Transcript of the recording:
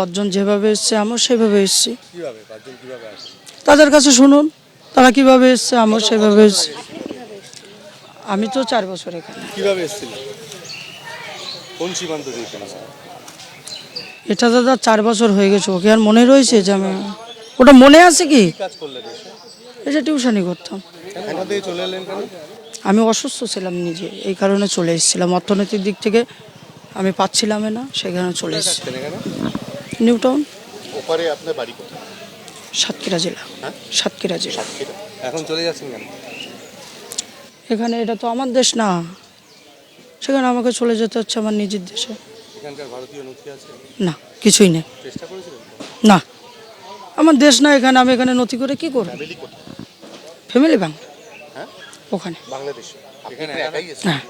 পাঁচজন যেভাবে এসছে আমিও সেভাবে এসছি। তাদের কাছে শুনুন তারা কীভাবে এসছে আমিও সেভাবে এসছি। আমি তো চার বছর এখানে। কীভাবে এসেছিল? কোন সীমান্ত দিয়ে এটা দাদা চার বছর হয়ে গেছে ওকে আর মনে রয়েছে যে আমি ওটা মনে আছে কি? এটা টিউশনই করতাম। আমি অসুস্থ ছিলাম নিজে এই কারণে চলে এসেছিলাম। অর্থনৈতিক দিক থেকে আমি পাচ্ছিলাম না কারণে চলে এসেছি। থাকতেন এখানে নিউ টাউন ওপারে আপনার বাড়ি কোথায়? সাতক্ষীরা জেলা। হ্যাঁ? সাতক্ষীরা জেলা। এখন চলে যাচ্ছেন কেন? এখানে এটা তো আমার দেশ না। সেখানে আমাকে চলে যেতে হচ্ছে আমার নিজের দেশে। এখানকার ভারতীয় নথি আছে? না কিছুই নেই। চেষ্টা করেছিলেন না। আমার দেশ না এখানে আমি এখানে নথি করে কি করব? ফ্যামিলি কোথায়? ফ্যামিলি বাংলা হ্যাঁ? ওখানে। বাংলাদেশে। হ্যাঁ।